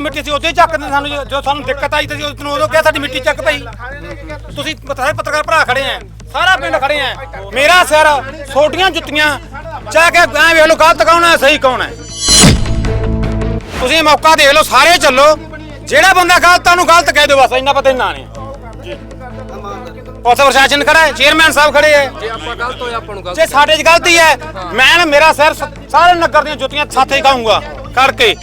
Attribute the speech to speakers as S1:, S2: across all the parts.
S1: ਮਿੱਟੀ ਸੀ ਉੱਥੇ ਚੱਕਦੇ ਸਾਨੂੰ ਜੋ- ਸਾਨੂੰ ਦਿੱਕਤ ਆਈ ਤੇ ਅਸੀਂ ਉਦੋਂ ਉਦੋਂ ਕਿਹਾ ਸਾਡੀ ਮਿੱਟੀ ਚੱਕ ਪਈ। ਤੁਸੀਂ ਸਾਰੇ ਪੱਤਰਕਾਰ ਭਰਾ ਖੜੇ ਆ ਸਾਰਾ ਪਿੰਡ ਖੜੇ ਆ। ਮੇਰਾ ਸਿਰ ਛੋਟੀਆਂ ਜੁੱਤੀਆਂ ਚਾਹ ਕੇ ਐ ਵੇਖ ਲਓ ਗਲਤ ਕੌਣ ਹੈ ਸਹੀ ਕੌਣ ਹੈ ਤੁਸੀਂ ਮੌਕਾ ਦੇਖ ਲਓ ਸਾਰੇ ਚੱਲੋ। ਜਿਹੜਾ ਬੰਦਾ ਗਲਤ ਆ ਉਹਨੂੰ ਗਲਤ ਕਹਿ ਦਿਓ ਬਸ ਇੰਨਾ ਪਤਾ ਇੰਨਾ ਨਹੀਂ। ਉੱਥੇ ਪ੍ਰਸ਼ਾਸਨ ਖੜਾ ਹੈ ਚੇਅਰਮੈਨ ਸਾਹਿਬ ਖੜੇ ਹੈ
S2: ਜੇ ਆਪਾਂ ਗਲਤ ਹੋਇਆ ਆਪਾਂ ਨੂੰ ਗਲਤ
S1: ਜੇ ਸਾਡੇ 'ਚ ਗਲਤੀ ਹੈ ਮੈਂ ਨਾ ਮੇਰਾ ਸਿਰ ਸਾਰੇ ਨਗਰ ਦੀਆਂ ਜੁੱਤੀਆਂ ਸਾਥੇ ਖਾਊਂਗਾ ਕਰਕੇ।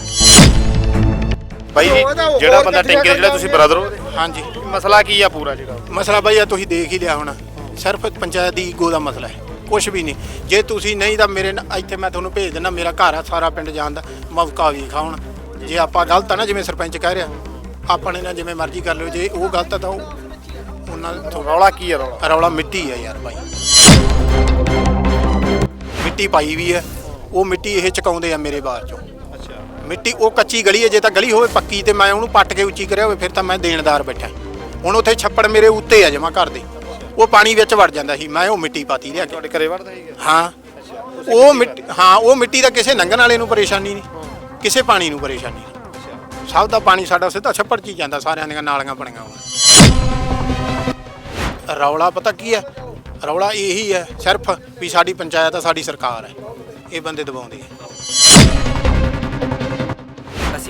S3: ਬਾਈ ਜੀ ਜਿਹੜਾ ਬੰਦਾ ਟੈਂਕੀ ਦੇ ਜਿਹੜਾ ਤੁਸੀਂ ਬ੍ਰਦਰ ਹੋ
S4: ਹਾਂਜੀ।
S3: ਮਸਲਾ ਕੀ ਆ ਪੂਰਾ ਜਿਹੜਾ?
S4: ਮਸਲਾ ਬਈ ਆ ਤੁਸੀਂ ਦੇਖ ਹੀ ਲਿਆ ਹੁਣ। ਸਿਰਫ ਪੰਚਾਇਤ ਦੀ ਈਗੋ ਦਾ ਮਸਲਾ ਹੈ ਕੁਝ ਵੀ ਨਹੀਂ। ਜੇ ਤੁਸੀਂ ਨਹੀਂ ਤਾਂ ਮੇਰੇ ਨਾਲ- ਇੱਥੇ ਮੈਂ ਤੁਹਾਨੂੰ ਭੇਜ ਦਿੰਦਾ ਮੇਰਾ ਘਰ ਆ ਸਾਰਾ ਪਿੰਡ ਜਾਣਦਾ ਮੌਕਾ ਵੀ ਖਾਉਣ ਜੇ ਆਪਾਂ ਗਲਤ ਆ ਨਾ ਜਿਵੇਂ ਸਰਪੰਚ ਕਹਿ ਰਿਹਾ ਆਪਣੇ ਨਾਲ ਜਿਵੇਂ ਮਰਜ਼ੀ ਕਰ ਲਿਓ ਜੇ ਉਹ ਗਲਤ ਆ ਤਾਂ ਉਹ ਉਹਨਾਂ ਤੋਂ
S3: ਰੌਲਾ ਕੀ ਆ ਰੌਲਾ?
S4: ਰੌਲਾ ਮਿੱਟੀ ਹੈ ਯਾਰ ਬਾਈ ਮਿੱਟੀ ਪਾਈ ਵੀ ਹੈ। ਉਹ ਮਿੱਟੀ ਇਹ ਚਕਾਉਂਦੇ ਆ ਮੇਰੇ ਬਾਹਰ ਚੋਂ। ਮਿੱਟੀ ਉਹ ਕੱਚੀ ਗਲੀ ਹੈ ਜੇ ਤਾਂ ਗਲੀ ਹੋਵੇ ਪੱਕੀ ਤੇ ਮੈਂ ਉਹਨੂੰ ਪੱਟ ਕੇ ਉੱਚੀ ਕਰਿਆ ਹੋਵੇ ਫਿਰ ਤਾਂ ਮੈਂ ਦੇਣਦਾਰ ਬੈਠਾ ਹੁਣ ਉੱਥੇ ਛੱਪੜ ਮੇਰੇ ਉੱਤੇ ਆ ਜਮਾ ਘਰ ਦੇ। ਉਹ ਪਾਣੀ ਵਿੱਚ ਵੜ ਜਾਂਦਾ ਸੀ ਮੈਂ ਉਹ ਮਿੱਟੀ ਪਾਤੀ ਲਿਆ ਕੇ।
S3: ਤੁਹਾਡੇ ਘਰੇ ਵੜਦਾ ਸੀਗਾ?
S4: ਹਾਂ। ਉਹ ਮਿੱਟੀ ਹਾਂ ਉਹ ਮਿੱਟੀ ਦਾ ਕਿਸੇ ਲੰਘਣ ਵਾਲੇ ਨੂੰ ਪਰੇਸ਼ਾਨੀ ਨਹੀਂ। ਕਿਸੇ ਪਾਣੀ ਨੂੰ ਪਰੇਸ਼ਾਨੀ ਨਹੀਂ। ਸਭ ਦਾ ਪਾਣੀ ਸਾਡਾ ਸਿੱਧਾ ਛੱਪੜ 'ਚ ਹੀ ਜਾਂਦਾ ਸਾਰਿਆਂ ਦੀਆਂ ਨਾਲੀਆਂ ਬਣੀਆਂ ਹੋਣ ਰੌਲਾ ਪਤਾ ਕੀ ਹੈ? ਰੌਲਾ ਇਹੀ ਹੈ ਸਿਰਫ ਵੀ ਸਾਡੀ ਪੰਚਾਇਤ ਆ ਸਾਡੀ ਸਰਕਾਰ ਹੈ। ਇਹ ਬੰਦੇ ਦਬਾਉਂਦੇ ਆ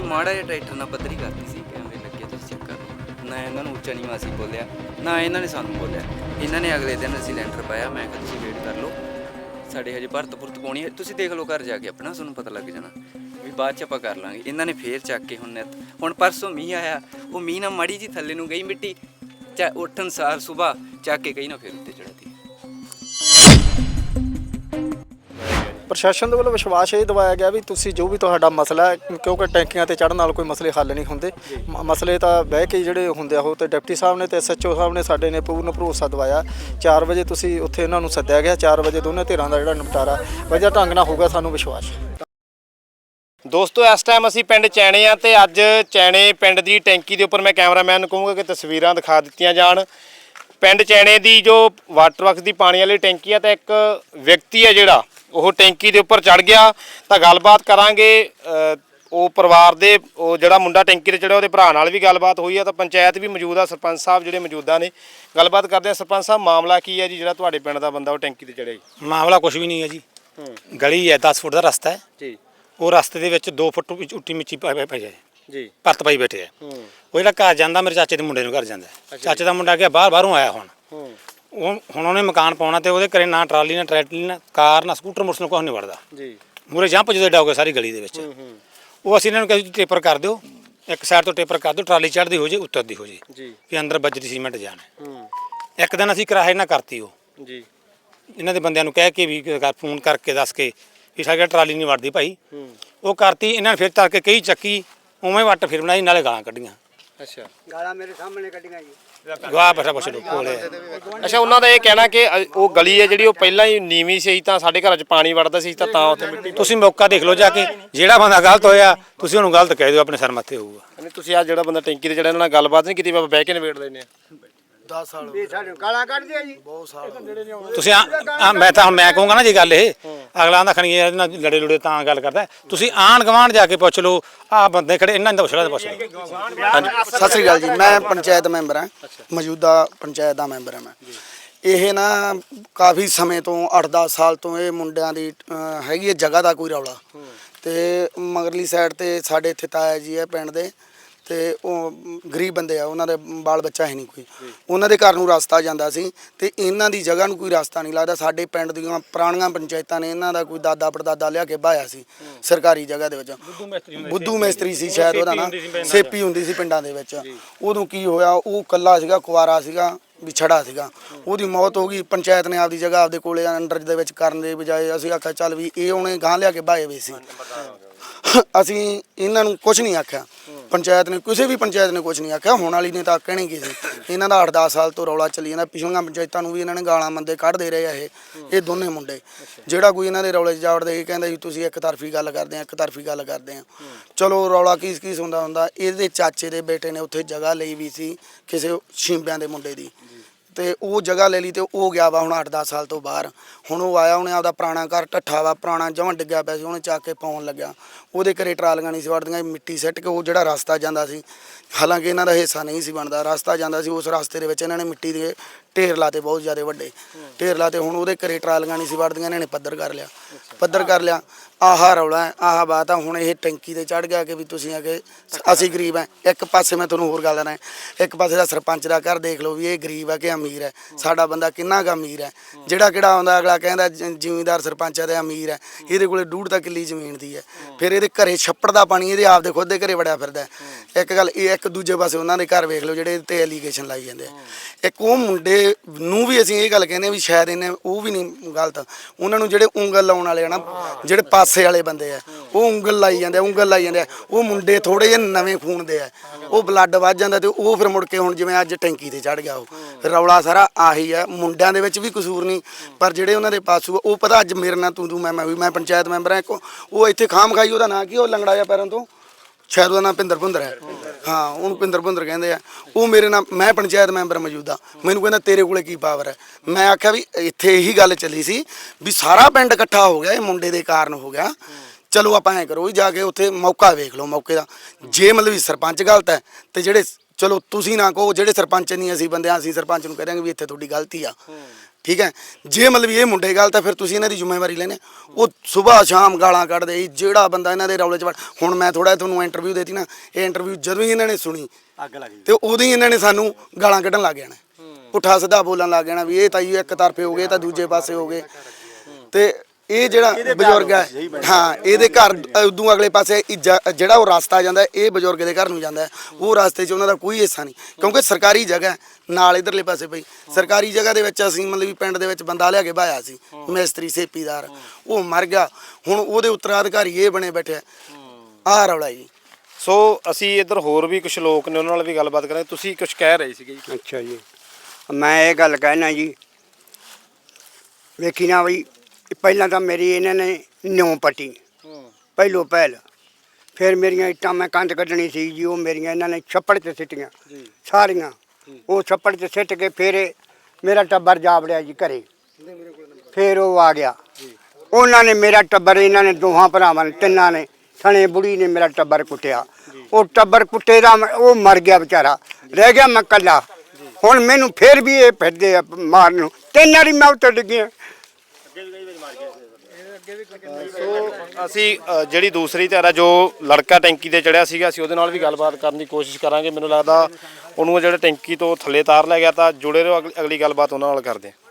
S5: ਮਾੜਾ ਜਿਹਾ ਟਰੈਕਟਰ ਨਾਲ ਪੱਧਰੀ ਕਰਤੀ ਸੀ ਕੈਮਰੇ ਲੱਗੇ ਤੁਸੀਂ ਚੈੱਕ ਕਰੋ ਨਾ ਇਹਨਾਂ ਨੂੰ ਉੱਚਾ ਨੀਵਾਂ ਅਸੀਂ ਬੋਲਿਆ, ਨਾ ਇਹਨਾਂ ਨੇ ਸਾਨੂੰ ਬੋਲਿਆ। ਇਹਨਾਂ ਨੇ ਅਗਲੇ ਦਿਨ ਅਸੀਂ ਲੈਂਟਰ ਪਾਇਆ, ਮੈਂ ਕਿਹਾ ਤੁਸੀਂ ਵੇਟ ਕਰ ਲਓ। ਸਾਡੇ ਹਜੇ ਭਰਤ ਪੁਰਤ ਪਾਉਣੀ ਹੈ। ਤੁਸੀਂ ਦੇਖ ਲਓ ਘਰ ਜਾ ਕੇ ਆਪਣਾ, ਤੁਹਾਨੂੰ ਪਤਾ ਲੱਗ ਜਾਣਾ ਵੀ ਬਾਅਦ ਚ ਆਪਾਂ ਕਰ ਲਾਂਗੇ। ਇਹਨਾਂ ਨੇ ਫੇਰ ਚੱਕ ਕੇ ਹੁਣ ਨਿੱਤ ਹੁਣ ਪਰਸੋਂ ਮੀਂਹ ਆਇਆ। ਉਹ ਮੀਂਹ ਨਾਲ ਮਾੜੀ ਜੀ ਥੱਲੇ ਨੂੰ ਗਈ ਮਿੱਟੀ, ਚਾ ਉੱਠਣ ਸਾਰ ਸਵੇਰ ਚੱਕ ਕੇ ਗਈ ਨਾ ਫੇਰ ਉੱਤੇ
S6: ਪ੍ਰਸ਼ਾਸਨ ਦੇ ਵੱਲੋਂ ਵਿਸ਼ਵਾਸ ਇਹ ਦਿਵਾਇਆ ਗਿਆ ਵੀ ਤੁਸੀਂ ਜੋ ਵੀ ਤੁਹਾਡਾ ਮਸਲਾ ਹੈ ਕਿਉਂਕਿ ਟੈਂਕੀਆਂ ਤੇ ਚੜ੍ਹਨ ਨਾਲ ਕੋਈ ਮਸਲੇ ਹੱਲ ਨਹੀਂ ਹੁੰਦੇ। ਮ- ਮਸਲੇ ਤਾਂ ਬਹਿ ਕੇ ਹੀ ਜਿਹੜੇ ਹੁੰਦੇ ਆ ਉਹ ਤੇ ਡਿਪਟੀ ਸਾਹਿਬ ਨੇ ਤੇ ਐਸਐਚਓ ਸਾਹਿਬ ਨੇ ਸਾਡੇ ਨੇ ਪੂਰਨ ਭਰੋਸਾ ਦਿਵਾਇਆ। 4 ਵਜੇ ਤੁਸੀਂ ਉੱਥੇ ਇਹਨਾਂ ਨੂੰ ਸੱਦਿਆ ਗਿਆ 4 ਵਜੇ ਦੋਨੇ ਧਿਰਾਂ ਦਾ ਜਿਹੜਾ ਨਿਪਟਾਰਾ ਵਧੀਆ ਢੰਗ ਨਾਲ ਹੋਊਗਾ ਸਾਨੂੰ ਵਿਸ਼ਵਾਸ। ਹੈ
S3: ਦੋਸਤੋ ਇਸ ਟਾਈਮ ਅਸੀਂ ਪਿੰਡ ਚੈਣੇ ਆ ਤੇ ਅੱਜ ਚੈਣੇ ਪਿੰਡ ਦੀ ਟੈਂਕੀ ਦੇ ਉੱਪਰ ਮੈਂ ਕੈਮਰਾਮੈਨ ਨੂੰ ਕਹੂੰਗਾ ਕਿ ਤਸਵੀਰਾਂ ਦਿਖਾ ਦਿੱਤੀਆਂ ਜਾਣ। ਪਿੰਡ ਚੈਣੇ ਦੀ ਜੋ ਵਾਟਰ ਵਰਕਸ ਦੀ ਪਾਣੀ ਵਾਲੀ ਟੈਂਕੀ ਆ ਤਾਂ ਇੱਕ ਵਿਅਕਤੀ ਹੈ ਜਿਹੜਾ ਉਹ ਟੈਂਕੀ ਦੇ ਉੱਪਰ ਚੜ ਗਿਆ ਤਾਂ ਗੱਲਬਾਤ ਕਰਾਂਗੇ ਉਹ ਪਰਿਵਾਰ ਦੇ ਉਹ ਜਿਹੜਾ ਮੁੰਡਾ ਟੈਂਕੀ ਤੇ ਚੜਿਆ ਉਹਦੇ ਭਰਾ ਨਾਲ ਵੀ ਗੱਲਬਾਤ ਹੋਈ ਆ ਤਾਂ ਪੰਚਾਇਤ ਵੀ ਮੌਜੂਦ ਆ ਸਰਪੰਚ ਸਾਹਿਬ ਜਿਹੜੇ ਮੌਜੂਦਾ ਨੇ। ਗੱਲਬਾਤ ਕਰਦੇ ਆ ਸਰਪੰਚ ਸਾਹਿਬ ਮਾਮਲਾ ਕੀ ਹੈ ਜੀ ਜਿਹੜਾ ਤੁਹਾਡੇ ਪਿੰਡ ਦਾ ਬੰਦਾ ਉਹ ਟੈਂਕੀ ਤੇ ਚੜਿਆ ਜੀ?
S1: ਮਾਮਲਾ ਕੁਝ ਵੀ ਨਹੀਂ ਹੈ ਜੀ। ਗਲੀ ਹੈ 10 ਫੁੱਟ ਦਾ ਰਸਤਾ ਹੈ।
S3: ਜੀ।
S1: ਉਹ ਰਸਤੇ ਦੇ ਵਿੱਚ 2 ਫੁੱਟ ਵਿੱਚ ਉੱਟੀ ਮਿੱਚੀ ਪੈ ਪੈ ਜਾਏ।
S3: ਜੀ।
S1: ਪਰਤ ਪਾਈ ਬੈਠੇ ਆ।
S3: ਹੂੰ।
S1: ਉਹ ਜਿਹੜਾ ਘਰ ਜਾਂਦਾ ਮੇਰੇ ਚਾਚੇ ਦੇ ਮੁੰਡੇ ਨੂੰ ਘਰ ਜਾਂਦਾ। ਹੈ। ਚਾਚੇ ਦਾ ਮੁੰਡਾ ਗਿਆ ਬਾਹਰ ਬਾਹਰੋਂ ਆਇਆ ਹੁਣ।
S3: ਹੂੰ।
S1: ਉਹ ਹੁਣ ਉਹਨੇ ਮਕਾਨ ਪਾਉਣਾ ਤੇ ਉਹਦੇ ਘਰੇ ਨਾ ਟਰਾਲੀ ਨਾ ਟਰੈਕਟਰ ਨਾ ਕਾਰ ਨਾ ਸਕੂਟਰ ਮੋਟਰਸਾਈਕਲ ਕੁਛ ਨਹੀਂ ਵੜਦਾ।
S3: ਜੀ।
S1: ਮੂਰੇ ਜੰਪ ਜਦੋਂ ਡਾਉਗੇ ਸਾਰੀ ਗਲੀ ਦੇ ਵਿੱਚ। ਉਹ ਅਸੀਂ ਇਹਨਾਂ ਨੂੰ ਕਹਿੰਦੇ ਟੇਪਰ ਕਰ ਦਿਓ। ਇੱਕ ਸਾਈਡ ਤੋਂ ਟੇਪਰ ਕਰ ਦਿਓ ਟਰਾਲੀ ਚੜ੍ਹਦੀ ਹੋ ਜੇ ਉੱਤਰਦੀ ਹੋ ਜੇ।
S3: ਜੀ।
S1: ਵੀ ਅੰਦਰ ਬੱਜਰੀ ਸੀਮੈਂਟ ਜਾਣਾ। ਹੈ। ਇੱਕ ਦਿਨ ਅਸੀਂ ਕਿਰਾਏ ਨਾਲ ਕਰਤੀ ਉਹ।
S3: ਜੀ।
S1: ਇਹਨਾਂ ਦੇ ਬੰਦਿਆਂ ਨੂੰ ਕਹਿ ਕੇ ਵੀ ਕਰ- ਫੋਨ ਕਰਕੇ ਦੱਸ ਕੇ ਵੀ ਸਾਡੀ ਟਰਾਲੀ ਨਹੀਂ ਵੜਦੀ ਭਾਈ।
S3: ਹੂੰ।
S1: ਉਹ ਕਰਤੀ ਇਹਨਾਂ ਨੇ ਫਿਰ ਤਰ ਕੇ ਕਈ ਚੱਕੀ ਉਵੇਂ ਵੱਟ ਫਿਰ ਬਣਾਈ ਨਾਲੇ ਗਾਲਾਂ ਕੱਢੀਆਂ।
S3: ਅੱਛਾ।
S1: ਗਵਾਹ ਬੈਠਾ ਪੁੱਛ ਲੋ ਕੋਲੇ
S3: ਅੱਛਾ ਉਹਨਾਂ ਦਾ ਇਹ ਕਹਿਣਾ ਕਿ ਅ- ਉਹ ਗਲੀ ਹੈ ਜਿਹੜੀ ਉਹ ਪਹਿਲਾਂ ਹੀ ਨੀਵੀਂ ਸੀ ਤਾਂ ਸਾਡੇ ਘਰਾਂ 'ਚ ਪਾਣੀ ਵੜਦਾ ਸੀ ਤਾਂ ਤਾਂ ਉੱਥੇ ਮਿੱਟੀ
S1: ਤੁਸੀਂ ਮੌਕਾ ਦੇਖ ਲਓ ਜਾ ਕੇ ਜਿਹੜਾ ਬੰਦਾ ਗਲਤ ਹੋਇਆ ਤੁਸੀਂ ਉਹਨੂੰ ਗਲਤ ਕਹਿ ਦਿਓ ਆਪਣੇ ਸਿਰ ਮੱਥੇ ਹੋਊਗਾ।
S3: ਨਹੀਂ ਤੁਸੀਂ ਆ ਜਿਹੜਾ ਬੰਦਾ ਟੈਂਕੀ ਤੇ ਚੜਿਆ ਇਹਨਾਂ ਨਾਲ ਗੱਲਬਾਤ ਨਹੀਂ ਕੀਤੀ ਆਪਾਂ ਬਹਿ ਕੇ ਨਿਬੇੜ ਲੈਨੇ ਆ
S1: ਤੁਸੀਂ ਆ ਆ- ਮੈਂ ਤਾਂ ਹੁਣ ਮੈਂ ਕਹੂੰਗਾ ਨਾ ਜੀ ਗੱਲ ਇਹ। ਅਗਲਾ ਆਂਦਾ ਖਣੀ ਇਹਦੇ ਨਾਲ ਲੜੇ ਲੁੜੇ ਤਾਂ ਗੱਲ ਕਰਦਾ। ਹੈ। ਤੁਸੀਂ ਆਣ ਗਵਾਂਢ ਜਾ ਕੇ ਪੁੱਛ ਲਓ ਆ ਬੰਦੇ ਖੜੇ ਇਹਨਾਂ ਦਾ ਪੁੱਛ ਲਓ ਪੁੱਛ ਲਓ।
S6: ਸਤਿ ਸ੍ਰੀ ਅਕਾਲ ਜੀ ਮੈਂ ਪੰਚਾਇਤ ਮੈਂਬਰ ਹਾਂ ਮੌਜੂਦਾ ਪੰਚਾਇਤ ਦਾ ਮੈਂਬਰ ਹਾਂ ਮੈਂ। ਇਹ ਨਾ ਕਾਫੀ ਸਮੇਂ ਤੋਂ 8-10 ਸਾਲ ਤੋਂ ਇਹ ਮੁੰਡਿਆਂ ਦੀ ਅਹ, ਹੈਗੀ ਹੈ ਜਗ੍ਹਾ ਦਾ ਕੋਈ ਰੌਲਾ। ਤੇ ਮਗਰਲੀ ਸਾਈਡ ਤੇ ਸਾਡੇ ਇੱਥੇ ਤਾਇਆ ਜੀ ਹੈ ਪਿੰਡ ਦੇ। ਤੇ ਉਹ ਗਰੀਬ ਬੰਦੇ ਆ ਉਹਨਾਂ ਦੇ ਬਾਲ ਬੱਚਾ ਹੈ ਨਹੀਂ ਕੋਈ। ਉਹਨਾਂ ਦੇ ਘਰ ਨੂੰ ਰਸਤਾ ਜਾਂਦਾ ਸੀ ਤੇ ਇਹਨਾਂ ਦੀ ਜਗ੍ਹਾ ਨੂੰ ਕੋਈ ਰਸਤਾ ਨਹੀਂ ਲੱਗਦਾ। ਸਾਡੇ ਪਿੰਡ ਦੀਆਂ ਪੁਰਾਣੀਆਂ ਪੰਚਾਇਤਾਂ ਨੇ ਇਹਨਾਂ ਦਾ ਕੋਈ ਦਾਦਾ ਪੜਦਾਦਾ ਲਿਆ ਕੇ ਬਾਇਆ ਸੀ ਸਰਕਾਰੀ ਜਗ੍ਹਾ ਦੇ ਵਿੱਚ। ਬੁੱਧੂ ਮੈਸਤਰੀ ਸੀ। ਸ਼ਾਇਦ ਉਹਦਾ ਨਾਂ। ਸੇਪੀ ਹੁੰਦੀ ਸੀ ਪਿੰਡਾਂ ਦੇ ਵਿੱਚ। ਉਦੋਂ ਕੀ ਹੋਇਆ ਉਹ ਕੱਲਾ ਸੀਗਾ ਕੁਵਾਰਾ ਸੀਗਾ ਵਿਛੜਾ ਸੀਗਾ। ਉਹਦੀ ਮੌਤ ਹੋ ਗਈ। ਪੰਚਾਇਤ ਨੇ ਆਪਦੀ ਜਗ੍ਹਾ ਆਪਦੇ ਕੋਲੇ ਅੰਡਰ ਦੇ ਵਿੱਚ ਕਰਨ ਦੇ ਬਜਾਏ ਅਸੀਂ ਆਖਿਆ ਚੱਲ ਵੀ ਇਹ ਉਹਨੇ ਗਾਂ ਲਿਆ ਕੇ ਬਾਏ ਵੇ ਸੀ। ਅਸੀਂ ਇਹਨਾਂ ਨੂੰ ਕੁਝ ਨਹੀਂ ਆਖਿਆ। ਪੰਚਾਇਤ ਨੇ, ਕਿਸੇ ਵੀ ਪੰਚਾਇਤ ਨੇ ਕੁਝ ਨਹੀਂ ਆਖਿਆ, ਹੁਣ ਵਾਲੀ ਨੇ ਤਾਂ ਕਹਿਣੀ ਕੀ ਸੀ ਇਹਨਾਂ ਦਾ 8-10 ਸਾਲ ਤੋਂ ਰੌਲਾ ਚੱਲੀ ਜਾਂਦਾ, ਪਿਛਲੀਆਂ ਪੰਚਾਇਤਾਂ ਨੂੰ ਵੀ ਇਹਨਾਂ ਨੇ ਗਾਲਾਂ ਮੰਦੇ ਕੱਢਦੇ ਰਹੇ ਆ ਇਹ ਇਹ ਦੋਨੇ ਮੁੰਡੇ। ਜਿਹੜਾ ਕੋਈ ਇਹਨਾਂ ਦੇ ਰੌਲੇ 'ਚ ਜਾਵੜਦੇ ਇਹ ਕਹਿੰਦਾ ਜੀ, ਤੁਸੀਂ ਇੱਕ ਤਰਫੀ ਗੱਲ ਕਰਦੇ ਆ, ਇੱਕ ਤਰਫੀ ਗੱਲ ਕਰਦੇ ਆ। ਚਲੋ ਰੌਲਾ ਕੀ ਕੀ ਹੁੰਦਾ ਹੁੰਦਾ ਇਹਦੇ ਚਾਚੇ ਦੇ ਬੇਟੇ ਨੇ ਉੱਥੇ ਜਗ੍ਹਾ ਲਈ ਵੀ ਸੀ, ਕਿਸੇ ਛਿੰਬਿਆਂ ਦੇ ਮੁੰਡੇ ਦੀ। ਤੇ ਉਹ ਜਗ੍ਹਾ ਲੈ ਲਈ ਤੇ ਉਹ ਗਿਆ ਵਾ ਹੁਣ 8-10 ਸਾਲ ਤੋਂ ਬਾਹਰ। ਹੁਣ ਉਹ ਆਇਆ ਉਹਨੇ ਆਪਦਾ ਪੁਰਾਣਾ ਘਰ ਢੱਠਾ ਵਾ ਪੁਰਾਣਾ ਜਮਾਂ ਡਿੱਗਿਆ ਪਿਆ ਸੀ ਉਹਨੇ ਚੱਕ ਕੇ ਪਾਉਣ ਲੱਗਿਆ। ਉਹਦੇ ਘਰੇ ਟਰਾਲੀਆਂ ਨਹੀਂ ਸੀ ਵੜਦੀਆਂ ਮਿੱਟੀ ਸਿੱਟ ਕੇ ਉਹ ਜਿਹੜਾ ਰਸਤਾ ਜਾਂਦਾ ਸੀ ਹਾਲਾਂਕਿ ਇਹਨਾਂ ਦਾ ਹਿੱਸਾ ਨਹੀਂ ਸੀ ਬਣਦਾ ਰਸਤਾ ਜਾਂਦਾ ਸੀ ਉਸ ਰਸਤੇ ਦੇ ਵਿੱਚ ਇਹਨਾਂ ਨੇ ਮਿੱਟੀ ਦੇ ਢੇਰ ਲਾਤੇ ਬਹੁਤ ਜ਼ਿਆਦਾ ਵੱਡੇ। ਢੇਰ ਲਾਤੇ ਹੁਣ ਉਹਦੇ ਘਰੇ ਟਰਾਲੀਆਂ ਨਹੀਂ ਸੀ ਵੜਦੀਆਂ ਇਹਨਾਂ ਨੇ ਪੱਧਰ ਕਰ ਲਿਆ। ਪੱਧਰ ਕਰ ਲਿਆ। ਆਹ ਰੌਲਾ ਹੈ, ਆਹ ਬਾਤ ਆ ਹੁਣ ਇਹ ਟੈਂਕੀ ਤੇ ਚੜ ਗਿਆ ਕਿ ਵੀ ਤੁਸੀਂ ਆ ਕੇ ਅਸੀਂ ਗਰੀਬ ਆ ਇੱਕ ਪਾਸੇ ਮੈਂ ਤੁਹਾਨੂੰ ਹੋਰ ਗੱਲ ਦੱਸਣਾ ਇੱਕ ਪਾਸੇ ਦਾ ਸਰਪੰਚ ਦਾ ਘਰ ਦੇਖ ਲਓ ਵੀ ਇਹ ਗਰੀਬ ਆ ਕਿ ਅਮੀਰ ਹੈ। ਸਾਡਾ ਬੰਦਾ ਕਿੰਨਾ ਕੁ ਅਮੀਰ ਹੈ। ਜਿਹੜਾ ਕਿਹੜਾ ਆਉਂਦਾ ਅਗਲਾ ਕਹਿੰਦਾ ਜ- ਜ਼ਿਮੀਂਦਾਰ ਸਰਪੰਚ ਹੈ ਤੇ ਅਮੀਰ ਹੈ। ਇਹਦੇ ਕੋਲੇ ਡੂਢ ਤਾਂ ਕਿੱਲੀ ਜ਼ਮੀਨ ਦੀ ਹੈ। ਫਿਰ ਇਹਦੇ ਘਰੇ ਛੱਪੜ ਦਾ ਪਾਣੀ ਇਹਦੇ ਆਪਦੇ ਖੁਦ ਦੇ ਘਰੇ ਵੜਿਆ ਫਿਰਦਾ ਹੈ। ਇੱਕ ਗੱਲ ਇਹ ਇੱਕ ਦੂਜੇ ਪਾਸੇ ਉਹਨਾਂ ਦੇ ਘਰ ਵੇਖ ਲਓ ਜਿਹੜੇ ਤੇ ਐਲੀਗੇਸ਼ਨ ਲਾਈ ਜਾਂਦੇ ਆ। ਇੱਕ ਉਹ ਮੁੰਡੇ ਨੂੰ ਵੀ ਅਸੀਂ ਇਹ ਗੱਲ ਕਹਿੰਦੇ ਆ ਵੀ ਸ਼ਾਇਦ ਇਹਨੇ ਉਹ ਵੀ ਨਹੀਂ ਗਲਤ। ਉਹਨਾਂ ਨੂੰ ਜਿਹੜੇ ਉਂਗਲ ਲਾਉਣ ਵਾਲੇ ਆ ਨਾ ਜਿਹੜੇ ਪਾਸੇ ਵਾਲੇ ਬੰਦੇ ਆ। ਉਹ ਉਂਗਲ ਲਾਈ ਜਾਂਦੇ ਆ ਉਂਗਲ ਲਾਈ ਜਾਂਦੇ ਆ। ਉਹ ਮੁੰਡੇ ਥੋੜੇ ਜਿਹੇ ਨਵੇਂ ਖੂਨ ਦੇ ਆ। ਉਹ ਬਲੱਡ ਵੱਜ ਜਾਂਦਾ ਤੇ ਉਹ ਫਿਰ ਮੁੜ ਕੇ ਹੁਣ ਜਿਵੇਂ ਅੱਜ ਟੈਂਕੀ ਤੇ ਚੜ ਗਿਆ ਉਹ। ਰੌਲਾ ਸਾਰਾ ਆਹੀ ਆ। ਮੁੰਡਿਆਂ ਦੇ ਵਿੱਚ ਵੀ ਕਸੂਰ ਨਹੀਂ ਪਰ ਜਿਹੜੇ ਉਹਨਾਂ ਦੇ ਪਾਸੂ ਆ, ਉਹ ਪਤਾ ਅੱਜ ਮੇਰੇ ਨਾਲ ਤੂੰ ਤੂੰ ਮੈਂ ਮੈਂ ਵੀ ਮੈਂ ਪੰਚਾਇਤ ਮੈਂਬਰ ਆ ਇੱਕ ਉਹ ਇੱਥੇ ਖਾਮ ਖਾਈ ਉਹਦਾ ਨਾਂ ਕੀ ਉਹ ਲੰਗੜਾ ਜਿਹਾ ਪੈਰਾਂ ਤੋਂ। ਸ਼ਾਇਦ ਉਹਦਾ ਨਾਮ ਭਿੰਦਰ ਭੁੰਦਰ ਹੈ। ਹਾਂ ਉਹਨੂੰ ਭਿੰਦਰ ਭੁੰਦਰ ਕਹਿੰਦੇ ਆ। ਉਹ ਮੇਰੇ ਨਾਲ ਮੈਂ ਪੰਚਾਇਤ ਮੈਂਬਰ ਮੌਜੂਦਾ ਮੈਨੂੰ ਕਹਿੰਦਾ ਤੇਰੇ ਕੋਲੇ ਕੀ ਪਾਵਰ ਹੈ? ਮੈਂ ਆਖਿਆ ਵੀ ਇੱਥੇ ਇਹੀ ਗੱਲ ਚੱਲੀ ਸੀ ਵੀ ਸਾਰਾ ਪਿੰਡ ਇਕੱਠਾ ਹੋ ਗਿਆ ਇਹ ਮੁੰਡੇ ਦੇ ਕਾਰਨ ਹੋ ਗਿਆ। ਚਲੋ ਆਪਾਂ ਐ ਕਰੋ ਵੀ ਜਾ ਕੇ ਉੱਥੇ ਮੌਕਾ ਵੇਖ ਲਓ ਮੌਕੇ ਦਾ। ਜੇ ਮਤਲਬ ਵੀ ਸਰਪੰਚ ਗਲਤ ਹੈ ਤੇ ਜਿਹੜੇ ਚਲੋ ਤੁਸੀਂ ਨਾ ਕਹੋ ਜਿਹੜੇ ਸਰਪੰਚ ਨਹੀਂ ਅਸੀਂ ਬੰਦੇ ਹਾਂ, ਅਸੀਂ ਸਰਪੰਚ ਨੂੰ ਕਹਾਂਗੇ ਵੀ ਇੱਥੇ ਤੁਹਾਡੀ ਗਲਤੀ ਆ। ਠੀਕ ਹੈ? ਜੇ ਮਤਲਬ ਇਹ ਮੁੰਡੇ ਗਲਤ ਹੈ ਫਿਰ ਤੁਸੀਂ ਇਹਨਾਂ ਦੀ ਜ਼ਿੰਮੇਵਾਰੀ ਲੈਣੇ ਉਹ ਸਵੇਰ ਸ਼ਾਮ ਗਾਲਾਂ ਕੱਢਦੇ ਸੀ, ਜਿਹੜਾ ਬੰਦਾ ਇਹਨਾਂ ਦੇ ਰੌਲੇ 'ਚ ਵੜ ਹੁਣ ਮੈਂ ਥੋੜਾ ਤੁਹਾਨੂੰ ਇੰਟਰਵਿਊ ਦੇਤੀ ਨਾ ਇਹ ਇੰਟਰਵਿਊ ਜਦੋਂ ਹੀ ਇਹਨਾਂ ਨੇ ਸੁਣੀ
S1: ਅੱਗ ਲੱਗੀ
S6: ਤੇ ਉਦੋਂ ਹੀ ਇਹਨਾਂ ਨੇ ਸਾਨੂੰ ਗਾਲਾਂ ਕੱਢਣ ਲੱਗ ਜਾਣਾ। ਪੁੱਠਾ ਸਿੱਧਾ ਬੋਲਣ ਲੱਗ ਜਾਣਾ ਵੀ ਇਹ ਤਾਂ ਜੀ ਇੱਕ ਤਰਫੇ ਹੋ ਗਏ ਇਹ ਤਾਂ ਦੂਜੇ ਪਾਸੇ ਹੋ ਗਏ। ਤੇ ਇਹ ਜਿਹੜਾ ਬਜ਼ੁਰਗ ਹੈ ਹਾਂ ਇਹਦੇ ਘਰ ਉਦੋਂ ਅਗਲੇ ਪਾਸੇ ਜਿਹੜਾ ਉਹ ਰਸਤਾ ਜਾਂਦਾ ਇਹ ਬਜ਼ੁਰਗ ਦੇ ਘਰ ਨੂੰ ਜਾਂਦਾ। ਉਹ ਰਸਤੇ 'ਚ ਉਹਨਾਂ ਦਾ ਕੋਈ ਹਿੱਸਾ ਨਹੀਂ ਕਿਉਂਕਿ ਸਰਕਾਰੀ ਜਗ੍ਹਾ ਨਾਲ ਇਧਰਲੇ ਪਾਸੇ ਪਈ ਸਰਕਾਰੀ ਜਗ੍ਹਾ ਦੇ ਵਿੱਚ ਅਸੀਂ ਮਤਲਬ ਵੀ ਪਿੰਡ ਦੇ ਵਿੱਚ ਬੰਦਾ ਲਿਆ ਕੇ ਬਾਇਆ ਸੀ ਮਿਸਤਰੀ ਸੇਪੀਦਾਰ ਉਹ ਮਰ ਗਿਆ। ਹੁਣ ਉਹਦੇ ਉੱਤਰਾਧਿਕਾਰੀ ਇਹ ਬਣੇ ਬੈਠੇ ਆਹ ਰੌਲਾ ਜੀ।
S3: ਸੋ ਅਸੀਂ ਇੱਧਰ ਹੋਰ ਵੀ ਕੁਝ ਲੋਕ ਨੇ ਉਹਨਾਂ ਨਾਲ ਵੀ ਗੱਲਬਾਤ ਕਰਾਂਗੇ। ਤੁਸੀਂ ਕੁਝ ਕਹਿ ਰਹੇ ਸੀਗੇ ਜੀ।
S2: ਅੱਛਾ ਜੀ। ਮੈਂ ਇਹ ਗੱਲ ਕਹਿਣਾ ਜੀ। ਵੇਖੀ ਨਾ ਬਈ ਪਹਿਲਾਂ ਤਾਂ ਮੇਰੀ ਇਹਨਾਂ ਨੇ ਨਿਉ ਪੱਟੀ ਪਹਿਲੋ ਪਹਿਲ। ਫਿਰ ਮੇਰੀਆਂ ਇੱਟਾਂ ਮੈਂ ਕੰਧ ਕੱਢਣੀ ਸੀ ਜੀ ਉਹ ਮੇਰੀਆਂ ਇਹਨਾਂ ਨੇ ਛੱਪੜ ਤੇ ਸਿੱਟੀਆਂ ਸਾਰੀਆਂ। ਉਹ ਛੱਪੜ ਤੇ ਸਿੱਟ ਕੇ ਫਿਰ ਮੇਰਾ ਟੱਬਰ ਜਾ ਵੜਿਆ ਜੀ ਘਰੇ। ਫਿਰ ਉਹ ਆ ਗਿਆ। ਉਹਨਾਂ ਨੇ ਮੇਰਾ ਟੱਬਰ ਇਹਨਾਂ ਨੇ ਦੋਹਾਂ ਭਰਾਵਾਂ ਨੇ ਤਿੰਨਾਂ ਨੇ ਸਣੇ ਬੁੜੀ ਨੇ ਮੇਰਾ ਟੱਬਰ ਕੁੱਟਿਆ। ਉਹ ਟੱਬਰ ਕੁੱਟੇ ਦਾ ਉਹ ਮਰ ਗਿਆ ਵਿਚਾਰਾ। ਰਹਿ ਗਿਆ ਮੈਂ ਕੱਲਾ ਹੁਣ ਮੈਨੂੰ ਫਿਰ ਵੀ ਇਹ ਫਿਰਦੇ ਆ ਮਾਰਨ ਨੂੰ। ਤਿੰਨ ਵਾਰੀ ਮੈਂ ਉੱਤੇ ਡਿੱਗਿਆ।
S3: ਅਸੀਂ ਅ, ਜਿਹੜੀ ਦੂਸਰੀ ਧਿਰ ਆ ਜੋ ਲੜਕਾ ਟੈਂਕੀ ਤੇ ਚੜਿਆ ਸੀਗਾ ਅਸੀਂ ਉਹਦੇ ਨਾਲ ਵੀ ਗੱਲਬਾਤ ਕਰਨ ਦੀ ਕੋਸ਼ਿਸ਼ ਕਰਾਂਗੇ। ਮੈਨੂੰ ਲੱਗਦਾ ਉਹਨੂੰ ਜਿਹੜਾ ਟੈਂਕੀ ਤੋਂ ਥੱਲੇ ਤਾਰ ਲੈ ਗਿਆ ਤਾਂ ਜੁੜੇ ਰਹੋ ਅਗਲੀ- ਅਗਲੀ ਗੱਲਬਾਤ ਉਹਨਾਂ ਨਾਲ ਕਰਦੇ ਹਾਂ।